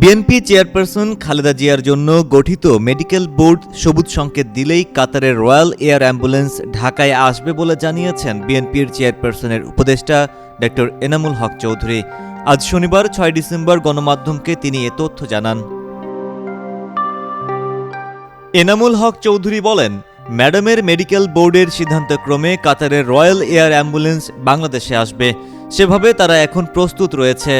BNP chairperson Khaleda জিয়ার জন্য গঠিত মেডিকেল বোর্ড সবুজ সংকেত দিলেই কাতারের রয়্যাল এয়ার অ্যাম্বুলেন্স ঢাকায় আসবে বলে জানিয়েছেন বিএনপির চেয়ারপারসনের উপদেষ্টা ডক্টর এনামুল হক চৌধুরী। আজ শনিবার, ছয় ডিসেম্বর গণমাধ্যমকে তিনি এ তথ্য জানান। এনামুল হক চৌধুরী বলেন, ম্যাডামের মেডিকেল বোর্ডের সিদ্ধান্তক্রমে কাতারের রয়্যাল এয়ার অ্যাম্বুলেন্স বাংলাদেশে আসবে। সেভাবে তারা এখন প্রস্তুত রয়েছে।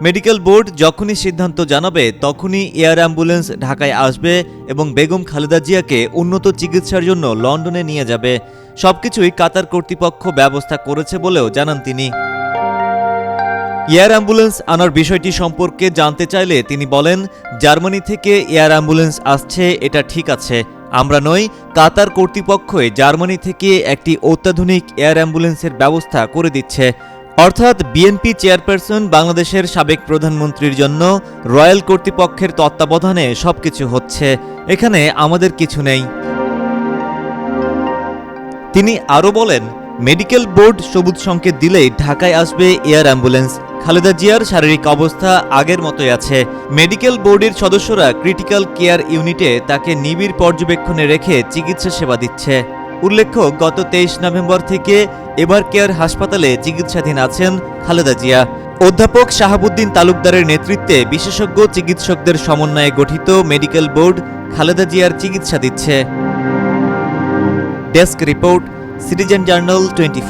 মেডিকেল বোর্ড যখনই সিদ্ধান্ত জানাবে, তখনই এয়ার অ্যাম্বুলেন্স ঢাকায় আসবে এবং বেগম খালেদা জিয়াকে উন্নত চিকিৎসার জন্য লন্ডনে নিয়ে যাবে। সবকিছুই কাতার কর্তৃপক্ষ ব্যবস্থা করেছে বলেও জানান তিনি। এয়ার অ্যাম্বুলেন্স আনার বিষয়টি সম্পর্কে জানতে চাইলে তিনি বলেন, জার্মানি থেকে এয়ার অ্যাম্বুলেন্স আসছে, এটা ঠিক আছে। আমরা নই, কাতার কর্তৃপক্ষই জার্মানি থেকে একটি অত্যাধুনিক এয়ার অ্যাম্বুলেন্সের ব্যবস্থা করে দিচ্ছে। অর্থাৎ বিএনপি চেয়ারপারসন বাংলাদেশের সাবেক প্রধানমন্ত্রীর জন্য রয়্যাল কর্তৃপক্ষের তত্ত্বাবধানে সবকিছু হচ্ছে। এখানে আমাদের কিছু নেই। তিনি আরও বলেন, মেডিকেল বোর্ড সবুজ সংকেত দিলেই ঢাকায় আসবে এয়ার অ্যাম্বুলেন্স। খালেদা জিয়ার শারীরিক অবস্থা আগের মতোই আছে। মেডিকেল বোর্ডের সদস্যরা ক্রিটিক্যাল কেয়ার ইউনিটে তাকে নিবিড় পর্যবেক্ষণে রেখে চিকিৎসা সেবা দিচ্ছে। উল্লেখ্য, গত তেইশ নভেম্বর থেকে এবার কেয়ার হাসপাতালে চিকিৎসাধীন আছেন খালেদা জিয়া। অধ্যাপক শাহাবুদ্দিন তালুকদারের নেতৃত্বে বিশেষজ্ঞ চিকিৎসকদের সমন্বয়ে গঠিত মেডিকেল বোর্ড খালেদা জিয়ার চিকিৎসা দিচ্ছে। Desk report, citizen journal twenty